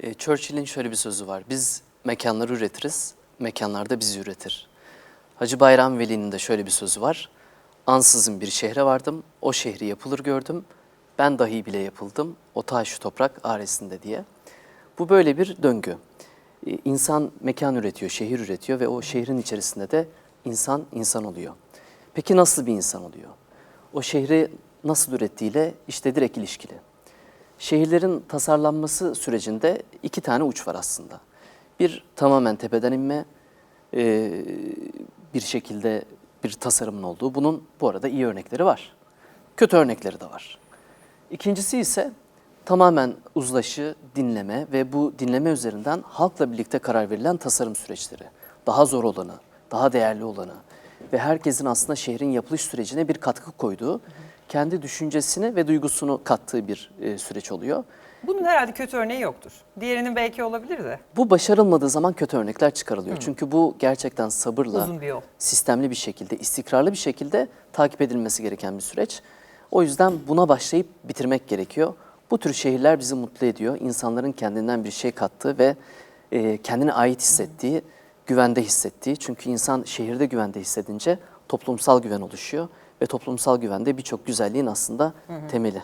E, Churchill'in şöyle bir sözü var. Biz mekanları üretiriz, mekanlar da bizi üretir. Hacı Bayram Veli'nin de şöyle bir sözü var. Ansızın bir şehre vardım, o şehri yapılır gördüm. Ben dahi bile yapıldım, o taş şu toprak aresinde diye. Bu böyle bir döngü. E, İnsan mekan üretiyor, şehir üretiyor ve o şehrin içerisinde de insan insan oluyor. Peki nasıl bir insan oluyor? O şehri nasıl ürettiğiyle işte direkt ilişkili. Şehirlerin tasarlanması sürecinde iki tane uç var aslında. Bir tamamen tepeden inme, e, bir şekilde bir tasarımın olduğu. Bunun bu arada iyi örnekleri var. Kötü örnekleri de var. İkincisi ise tamamen uzlaşı, dinleme ve bu dinleme üzerinden halkla birlikte karar verilen tasarım süreçleri. Daha zor olanı, daha değerli olanı ve herkesin aslında şehrin yapılış sürecine bir katkı koyduğu, kendi düşüncesini ve duygusunu kattığı bir e, süreç oluyor. Bunun herhalde kötü örneği yoktur. Diğerinin belki olabilir de. Bu başarılmadığı zaman kötü örnekler çıkarılıyor. Çünkü bu gerçekten sabırla, Uzun bir yol. sistemli bir şekilde, istikrarlı bir şekilde takip edilmesi gereken bir süreç. O yüzden buna başlayıp bitirmek gerekiyor. Bu tür şehirler bizi mutlu ediyor. İnsanların kendinden bir şey kattığı ve e, kendine ait hissettiği, güvende hissettiği. Çünkü insan şehirde güvende hissedince toplumsal güven oluşuyor. Ve toplumsal güvende birçok güzelliğin aslında temeli.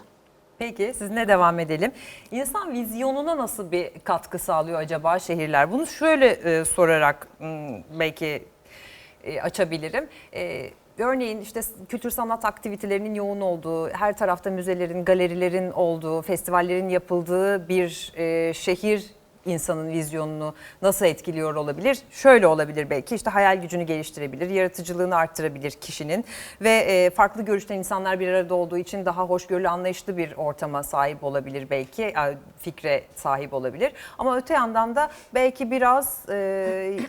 Peki sizinle devam edelim. İnsan vizyonuna nasıl bir katkı sağlıyor acaba şehirler? Bunu şöyle e, sorarak belki e, açabilirim. E, örneğin işte kültür sanat aktivitelerinin yoğun olduğu, her tarafta müzelerin, galerilerin olduğu, festivallerin yapıldığı bir e, şehir insanın vizyonunu nasıl etkiliyor olabilir? Şöyle olabilir belki işte hayal gücünü geliştirebilir, yaratıcılığını arttırabilir kişinin ve e, farklı görüşten insanlar bir arada olduğu için daha hoşgörülü anlayışlı bir ortama sahip olabilir belki, fikre sahip olabilir. Ama öte yandan da belki biraz e,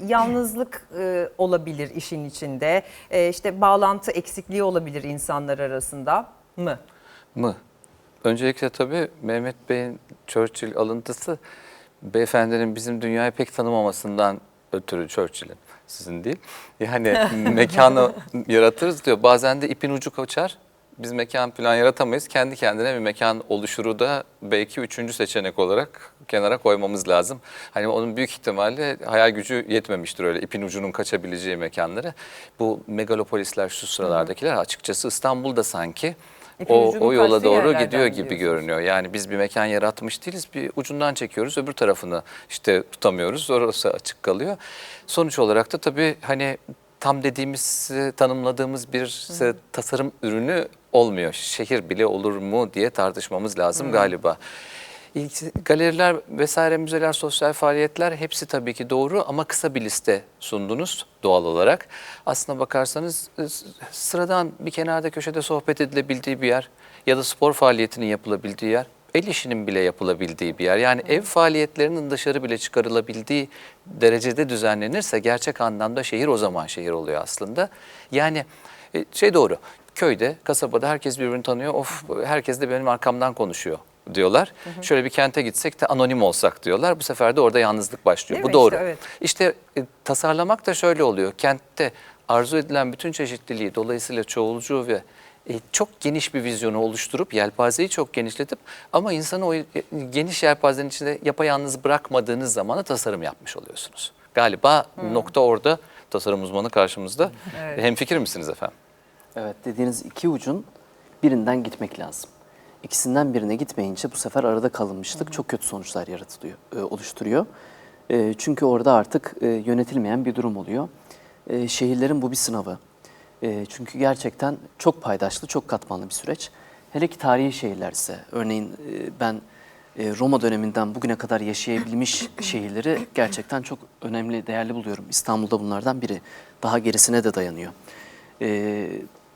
yalnızlık e, olabilir işin içinde, işte bağlantı eksikliği olabilir insanlar arasında mı? mı? Öncelikle tabii Mehmet Bey'in Churchill alıntısı beyefendinin bizim dünyayı pek tanımamasından ötürü Churchill'in sizin değil. Yani mekanı yaratırız diyor. Bazen de ipin ucu kaçar. Biz mekan plan yaratamayız. Kendi kendine bir mekan oluşuru da belki üçüncü seçenek olarak kenara koymamız lazım. Hani onun büyük ihtimalle hayal gücü yetmemiştir öyle ipin ucunun kaçabileceği mekanları. Bu megalopolisler şu sıralardakiler açıkçası İstanbul'da sanki o, o yola doğru gidiyor gibi diyorsunuz. görünüyor. Yani biz bir mekan yaratmış değiliz. Bir ucundan çekiyoruz. Öbür tarafını işte tutamıyoruz. Orası açık kalıyor. Sonuç olarak da tabii hani tam dediğimiz, tanımladığımız bir e, tasarım ürünü olmuyor. Şehir bile olur mu diye tartışmamız lazım galiba. Galeriler vesaire müzeler, sosyal faaliyetler hepsi tabii ki doğru ama kısa bir liste sundunuz doğal olarak. Aslına bakarsanız e, sıradan bir kenarda köşede sohbet edilebildiği bir yer ya da spor faaliyetinin yapılabildiği yer, el işinin bile yapılabildiği bir yer. Yani ev faaliyetlerinin dışarı bile çıkarılabildiği derecede düzenlenirse gerçek anlamda şehir o zaman şehir oluyor aslında. Yani e, şey doğru, köyde, kasabada herkes birbirini tanıyor. Of herkes de benim arkamdan konuşuyor diyorlar. Şöyle bir kente gitsek de anonim olsak diyorlar. Bu sefer de orada yalnızlık başlıyor. Değil Bu mi? doğru. İşte, evet. İşte e, tasarlamak da şöyle oluyor. Kentte arzu edilen bütün çeşitliliği dolayısıyla çoğulcu ve e, çok geniş bir vizyonu oluşturup yelpazeyi çok genişletip ama insanı o e, geniş yelpazenin içinde yapayalnız bırakmadığınız zaman da tasarım yapmış oluyorsunuz. Galiba nokta orada tasarım uzmanı karşımızda. Evet. Hemfikir misiniz efendim? Evet dediğiniz iki ucun birinden gitmek lazım. İkisinden birine gitmeyince bu sefer arada kalınmışlık çok kötü sonuçlar yaratılıyor, e, oluşturuyor. E, çünkü orada artık e, yönetilmeyen bir durum oluyor. E, şehirlerin bu bir sınavı. E, çünkü gerçekten çok paydaşlı, çok katmanlı bir süreç. Hele ki tarihi şehirlerse, örneğin e, ben e, Roma döneminden bugüne kadar yaşayabilmiş şehirleri gerçekten çok önemli, değerli buluyorum. İstanbul'da bunlardan biri. Daha gerisine de dayanıyor e,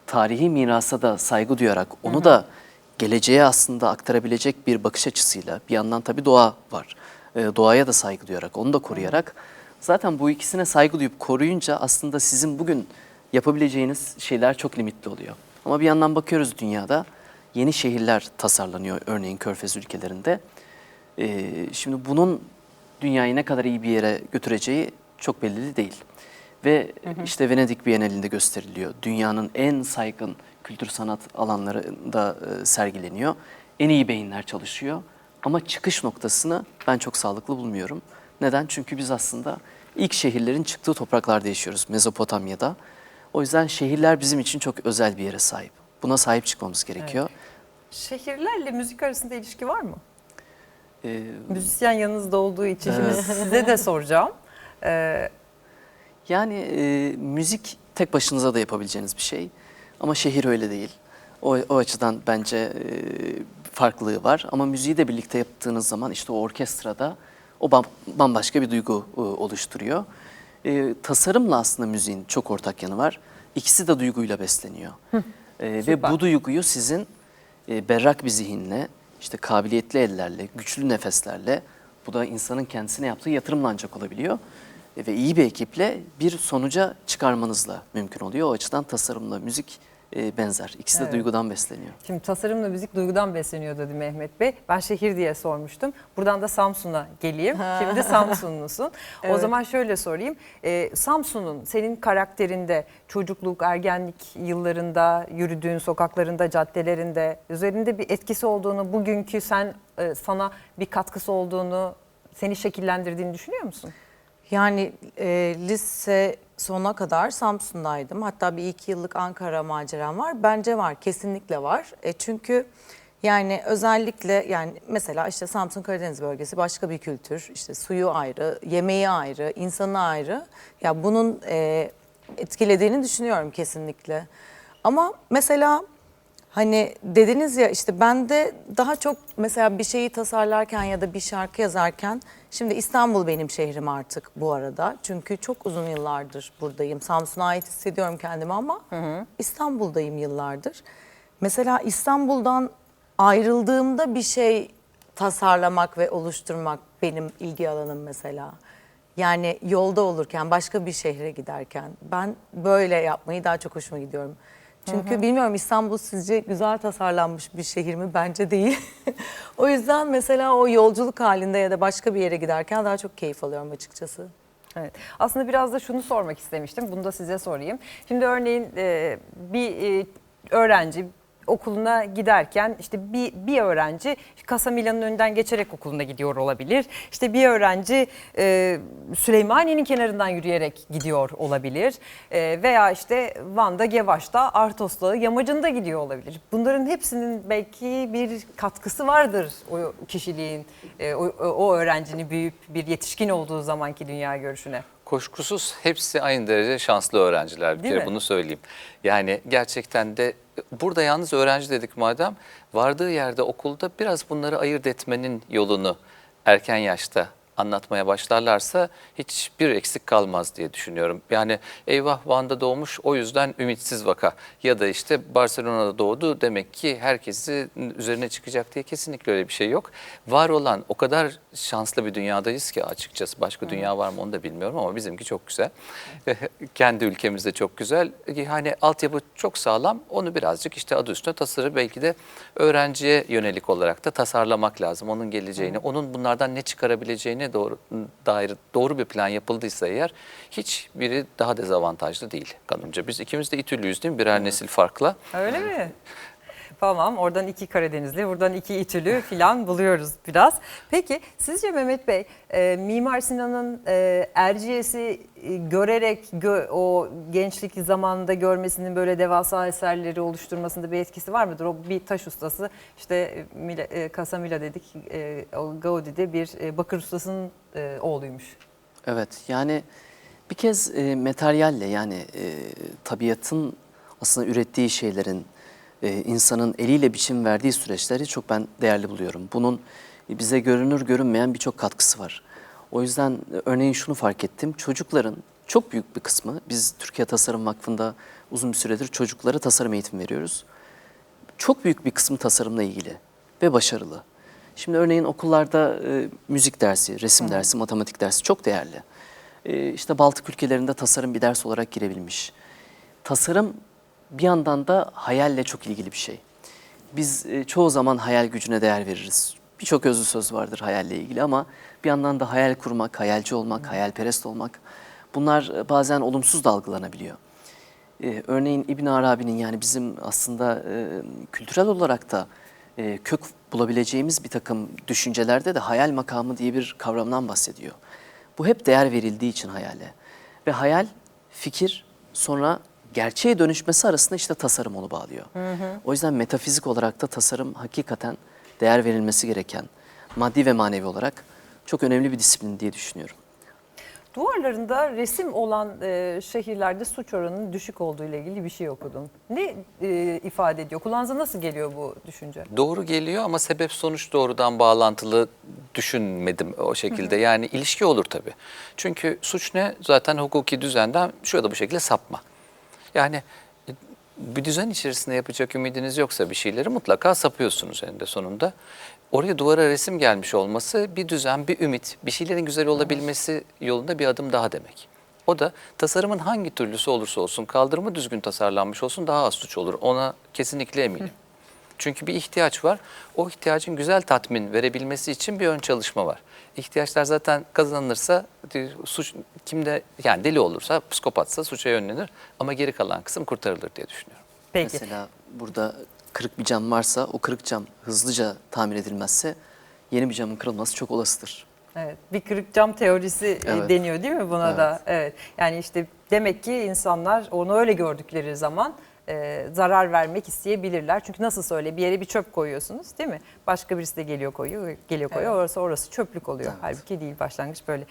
tarihi mirasa da saygı duyarak onu da geleceğe aslında aktarabilecek bir bakış açısıyla bir yandan tabii doğa var. E, doğaya da saygı duyarak onu da koruyarak zaten bu ikisine saygı duyup koruyunca aslında sizin bugün yapabileceğiniz şeyler çok limitli oluyor. Ama bir yandan bakıyoruz dünyada yeni şehirler tasarlanıyor örneğin Körfez ülkelerinde. E, şimdi bunun dünyayı ne kadar iyi bir yere götüreceği çok belli değil. Ve işte Venedik Bienalinde gösteriliyor. Dünyanın en saygın kültür sanat alanlarında e, sergileniyor. En iyi beyinler çalışıyor. Ama çıkış noktasını ben çok sağlıklı bulmuyorum. Neden? Çünkü biz aslında ilk şehirlerin çıktığı topraklarda yaşıyoruz Mezopotamya'da. O yüzden şehirler bizim için çok özel bir yere sahip. Buna sahip çıkmamız gerekiyor. Şehirlerle müzik arasında ilişki var mı? Ee, Müzisyen yanınızda olduğu için şimdi size de soracağım. Ee, Yani e, müzik tek başınıza da yapabileceğiniz bir şey. Ama şehir öyle değil. O, o açıdan bence e, farklılığı var. Ama müziği de birlikte yaptığınız zaman işte o orkestrada o bam- bambaşka bir duygu e, oluşturuyor. E, tasarımla aslında müziğin çok ortak yanı var. İkisi de duyguyla besleniyor. E, ve Süper. bu duyguyu sizin e, berrak bir zihinle, işte kabiliyetli ellerle, güçlü nefeslerle, bu da insanın kendisine yaptığı yatırımla ancak olabiliyor. E, ve iyi bir ekiple bir sonuca çıkarmanızla mümkün oluyor. O açıdan tasarımla müzik e, benzer. İkisi de Evet. duygudan besleniyor. Şimdi tasarımla müzik duygudan besleniyor dedi Mehmet Bey. Ben şehir diye sormuştum. Buradan da Samsun'a geleyim. Şimdi Samsunlusun. O Evet. zaman şöyle sorayım. Ee, Samsun'un senin karakterinde çocukluk, ergenlik yıllarında yürüdüğün sokaklarında, caddelerinde üzerinde bir etkisi olduğunu, bugünkü sen e, sana bir katkısı olduğunu, seni şekillendirdiğini düşünüyor musun? Yani e, lise sona kadar Samsun'daydım. Hatta bir iki yıllık Ankara maceram var. Bence var, kesinlikle var. E, çünkü yani özellikle yani mesela işte Samsun Karadeniz bölgesi başka bir kültür. İşte suyu ayrı, yemeği ayrı, insanı ayrı. Ya bunun e, etkilediğini düşünüyorum kesinlikle. Ama mesela Hani dediniz ya işte ben de daha çok mesela bir şeyi tasarlarken ya da bir şarkı yazarken şimdi İstanbul benim şehrim artık bu arada. Çünkü çok uzun yıllardır buradayım. Samsun'a ait hissediyorum kendimi ama İstanbul'dayım yıllardır. Mesela İstanbul'dan ayrıldığımda bir şey tasarlamak ve oluşturmak benim ilgi alanım mesela. Yani yolda olurken başka bir şehre giderken ben böyle yapmayı daha çok hoşuma gidiyorum. Çünkü bilmiyorum İstanbul sizce güzel tasarlanmış bir şehir mi? Bence değil. o yüzden mesela o yolculuk halinde ya da başka bir yere giderken daha çok keyif alıyorum açıkçası. Evet. Aslında biraz da şunu sormak istemiştim. Bunu da size sorayım. Şimdi örneğin e, bir e, öğrenci okuluna giderken işte bir, bir öğrenci Casa Milano'nun önünden geçerek okuluna gidiyor olabilir. İşte bir öğrenci e, Süleymaniye'nin kenarından yürüyerek gidiyor olabilir. E, veya işte Van'da, Gevaş'ta, Artos'ta, Yamacı'nda gidiyor olabilir. Bunların hepsinin belki bir katkısı vardır o kişiliğin, e, o, o öğrencinin büyüyüp bir yetişkin olduğu zamanki dünya görüşüne. Koşkusuz hepsi aynı derece şanslı öğrenciler bir Değil kere mi? bunu söyleyeyim. Yani gerçekten de burada yalnız öğrenci dedik madem vardığı yerde okulda biraz bunları ayırt etmenin yolunu erken yaşta anlatmaya başlarlarsa hiçbir eksik kalmaz diye düşünüyorum. Yani eyvah Van'da doğmuş o yüzden ümitsiz vaka ya da işte Barcelona'da doğdu demek ki herkesi üzerine çıkacak diye kesinlikle öyle bir şey yok. Var olan o kadar şanslı bir dünyadayız ki açıkçası başka dünya var mı onu da bilmiyorum ama bizimki çok güzel. Kendi ülkemizde çok güzel. Hani altyapı çok sağlam onu birazcık işte adı üstüne tasarı belki de öğrenciye yönelik olarak da tasarlamak lazım. Onun geleceğini, onun bunlardan ne çıkarabileceğine doğru dair doğru bir plan yapıldıysa eğer hiçbiri daha dezavantajlı değil kanımca. Biz ikimiz de İTÜ'lüyüz değil mi? Birer nesil farkla. Öyle mi? Tamam oradan iki Karadenizli, buradan iki İTÜ'lü filan buluyoruz biraz. Peki sizce Mehmet Bey, e, Mimar Sinan'ın e, Erciyes'i e, görerek gö- o gençlik zamanında görmesinin böyle devasa eserleri oluşturmasında bir etkisi var mıdır? O bir taş ustası işte e, Mila, e, Casamila dedik, e, Gaudi'de bir e, bakır ustasının e, oğluymuş. Evet yani bir kez e, materyalle yani e, tabiatın aslında ürettiği şeylerin e, insanın eliyle biçim verdiği süreçleri çok ben değerli buluyorum. Bunun bize görünür görünmeyen birçok katkısı var. O yüzden e, örneğin şunu fark ettim. Çocukların çok büyük bir kısmı biz Türkiye Tasarım Vakfı'nda uzun bir süredir çocuklara tasarım eğitimi veriyoruz çok büyük bir kısmı tasarımla ilgili ve başarılı. Şimdi örneğin okullarda e, müzik dersi, resim dersi, matematik dersi çok değerli. E, işte Baltık ülkelerinde tasarım bir ders olarak girebilmiş. Tasarım bir yandan da hayalle çok ilgili bir şey. Biz e, çoğu zaman hayal gücüne değer veririz. Birçok özlü söz vardır hayalle ilgili ama bir yandan da hayal kurmak, hayalci olmak, hayalperest olmak bunlar e, bazen olumsuz da algılanabiliyor. Ee, örneğin İbn Arabi'nin yani bizim aslında e, kültürel olarak da e, kök bulabileceğimiz bir takım düşüncelerde de hayal makamı diye bir kavramdan bahsediyor. Bu hep değer verildiği için hayale. Ve hayal, fikir, sonra gerçeğe dönüşmesi arasında işte tasarım onu bağlıyor. O yüzden metafizik olarak da tasarım hakikaten değer verilmesi gereken, maddi ve manevi olarak çok önemli bir disiplin diye düşünüyorum. Duvarlarında resim olan e, şehirlerde suç oranının düşük olduğu ile ilgili bir şey okudum. Ne e, ifade ediyor? Kulağınıza nasıl geliyor bu düşünce? Doğru geliyor ama sebep sonuç doğrudan bağlantılı düşünmedim o şekilde. Yani ilişki olur tabii. Çünkü suç ne? Zaten hukuki düzenden şu ya da bu şekilde sapma. Yani e, bir düzen içerisinde yapacak ümidiniz yoksa bir şeyleri mutlaka sapıyorsunuz eninde sonunda. Oraya duvara resim gelmiş olması bir düzen, bir ümit, bir şeylerin güzel olabilmesi yolunda bir adım daha demek. O da tasarımın hangi türlüsü olursa olsun, kaldırımı düzgün tasarlanmış olsun daha az suç olur. Ona kesinlikle eminim. Çünkü bir ihtiyaç var. O ihtiyacın güzel tatmin verebilmesi için bir ön çalışma var. İhtiyaçlar zaten kazanılırsa suç kimde yani deli olursa, psikopatsa suça yönlenir ama geri kalan kısım kurtarılır diye düşünüyorum. Peki. Mesela burada kırık bir cam varsa o kırık cam hızlıca tamir edilmezse yeni bir camın kırılması çok olasıdır. Evet, bir kırık cam teorisi e, Evet. deniyor değil mi buna da? Evet. Yani işte demek ki insanlar onu öyle gördükleri zaman e, zarar vermek isteyebilirler. Çünkü nasıl öyle bir yere bir çöp koyuyorsunuz değil mi? Başka birisi de geliyor koyuyor, geliyor koyuyor. Orası orası çöplük oluyor. Halbuki değil başlangıç böyle.